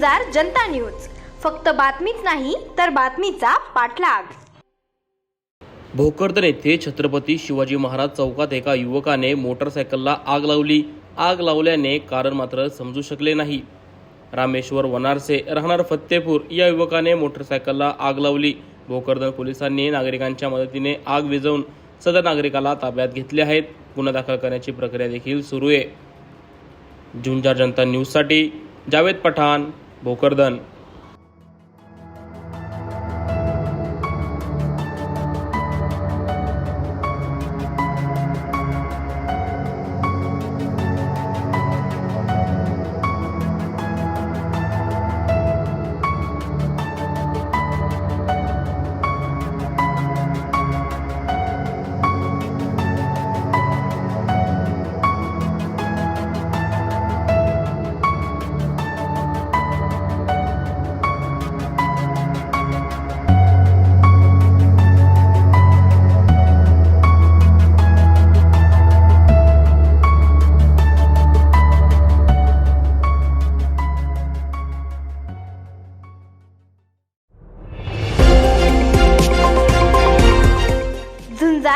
झुंजार जनता news. फक्त बातमीच नाही तर बातमीचा पाठलाग. भोकरदन येथे छत्रपती शिवाजी महाराज चौकात एका युवकाने मोटरसायकलला आग लावली. आग लावल्याने कारण मात्र समजू शकले नाही. रामेश्वर वनारसे राहणार फत्तेपूर या युवकाने मोटरसायकलला आग लावली. भोकरदन पोलिसांनी नागरिकांच्या मदतीने आग विझवून सदर नागरिकाला ताब्यात घेतले आहेत. गुन्हा दाखल करण्याची प्रक्रिया देखील सुरू आहे. झुंजार जनता न्यूजसाठी जावेद पठाण भोकरदन